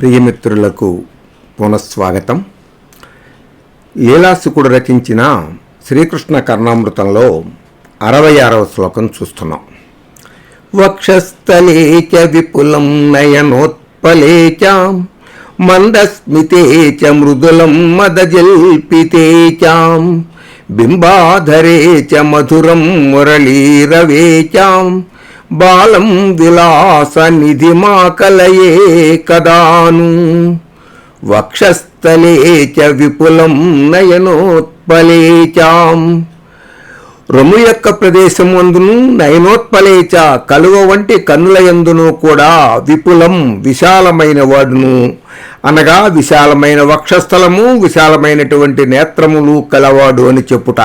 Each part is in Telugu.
ప్రియమిత్రులకు పునఃస్వాగతం. లీలాసుకుడు రచించిన శ్రీకృష్ణ కర్ణామృతంలో అరవై ఆరవ శ్లోకం చూస్తున్నాం. వక్షస్థలే చ విపులం నయనోత్పలే చ మందస్మితే చ మృదులం మదజల్పితే చ బింబాధరే చ మధురం మురళీరవే చాం బాలం విలాస నిధిమాకలయే కదాను. వక్షస్థలే చ విపులం నయనోత్పలే రొమ్ము యొక్క ప్రదేశమందును నయనోత్పలేచ కలువ వంటి కన్నుల ఎందును కూడా విపులం విశాలమైన వాడును. అనగా విశాలమైన వక్షస్థలము విశాలమైనటువంటి నేత్రములు కలవాడు అని చెప్పుట.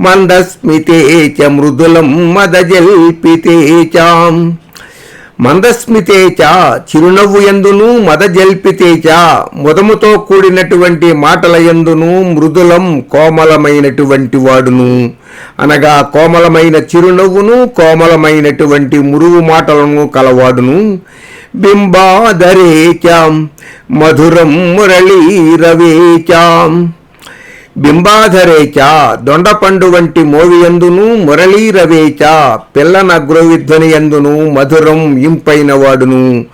మందస్మితే చ మృదులం మదజల్పితే చాం మందస్మితే చ చిరునవ్వు ఎందును మదజల్పితే చ ముదముతో కూడినటువంటి మాటల ఎందును మృదులం కోమలమైనటువంటి వాడును. అనగా కోమలమైన చిరునవ్వును కోమలమైనటువంటి మురుగు మాటలను కలవాడును. బింబాధరే మధురం మురళీరవే చ బింబాధరేచ దొండపండు వంటి మోవియందును మురళీరవేచ పిల్లన గ్రోవిధ్వనియందును మధురం ఇంపైన వాడును.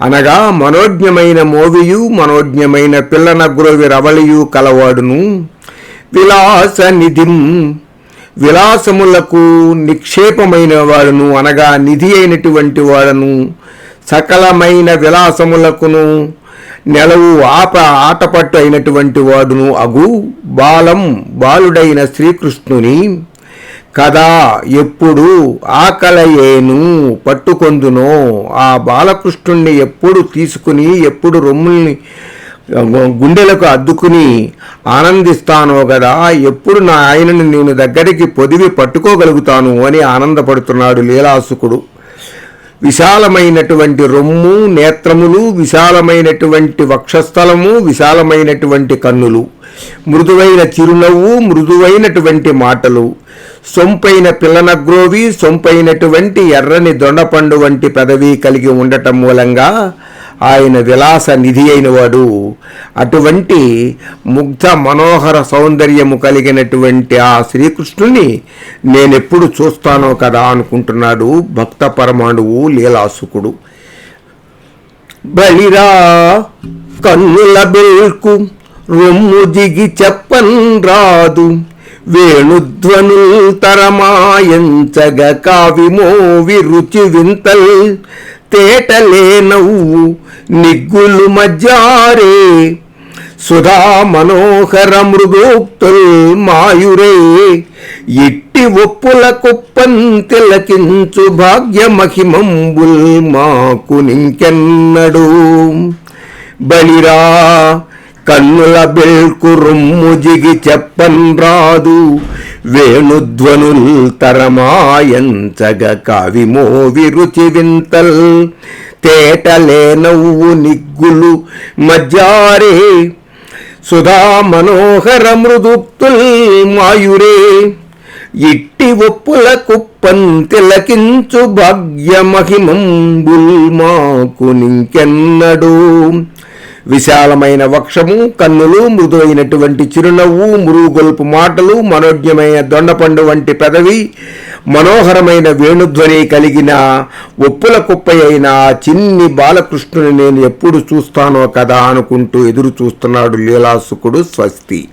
అనగా మనోజ్ఞమైన మోవియు మనోజ్ఞమైన పిల్లన గ్రోవి రవళియు కలవాడును. విలాస నిధిం విలాసములకు నిక్షేపమైన వాడును అనగా నిధి అయినటువంటి వాడును. సకలమైన విలాసములకును నెలవు ఆప ఆటపట్టు అయినటువంటి వాడును అగు బాలం బాలుడైన శ్రీకృష్ణుని. కదా ఎప్పుడు ఆకలయేను పట్టుకొందునో ఆ బాలకృష్ణుణ్ణి ఎప్పుడు తీసుకుని ఎప్పుడు రొమ్ముల్ని గుండెలకు అద్దుకుని ఆనందిస్తానో కదా ఎప్పుడు నా ఆయనని నేను దగ్గరికి పొదివి పట్టుకోగలుగుతాను అని ఆనందపడుతున్నాడు లీలాసుకుడు. విశాలమైనటువంటి రొమ్ము నేత్రములు విశాలమైనటువంటి వక్షస్థలము విశాలమైనటువంటి కన్నులు మృదువైన చిరునవ్వు మృదువైనటువంటి మాటలు సొంపైన పిల్లనగ్రోవి సొంపైనటువంటి ఎర్రని దొండపండు వంటి పెదవి కలిగి ఉండటం మూలంగా ఆయన విలాస నిధి అయినవాడు. అటువంటి ముగ్ధ మనోహర సౌందర్యము కలిగినటువంటి ఆ శ్రీకృష్ణుని నేనెప్పుడు చూస్తానో కదా అనుకుంటున్నాడు భక్త పరమాణువు లీలాసుకుడు. బలిరా కన్నుల బెల్కు రొమ్ము దిగి చెప్పన్ రాదు. వేణుధ్వనుల్ తరమాయంచగ కావిమోవి రుచి వింతల్ తేటలే నవ్వు నిగ్గులు మజ్జారే. సుధా మనోహర మృగోక్తుల్ మాయురే. ఇట్టి ఒప్పుల కుప్పం తిలకించు భాగ్య మహిమంబుల్ మాకు నింకెన్నడు. బలిరా కన్నుల బెల్కు రొమ్ము జిగి చెప్పన్ రాదు. వేణుధ్వనుల్ తరమాయంచగ కావిమోవి విరుచి వింతల్. తేటలే నవ్వు నిగ్గులు మజ్జారే. సుధా మనోహర మృదుక్తుల్ మాయురే. ఇట్టి ఒప్పుల కుప్పన్ తిలకించు భాగ్యమహిమంబుల్ మాకు నింకెన్నడూ. విశాలమైన వక్షము కన్నులు మృదువైనటువంటి చిరునవ్వు మురుగుగొల్పు మాటలు మనోజ్ఞమైన దొండపండు వంటి పెదవి మనోహరమైన వేణుధ్వని కలిగిన ఒప్పుల కుప్పై అయిన చిన్ని బాలకృష్ణుని నేను ఎప్పుడు చూస్తానో కదా అనుకుంటూ ఎదురు చూస్తున్నాడు లీలాసుకుడు స్వస్తి.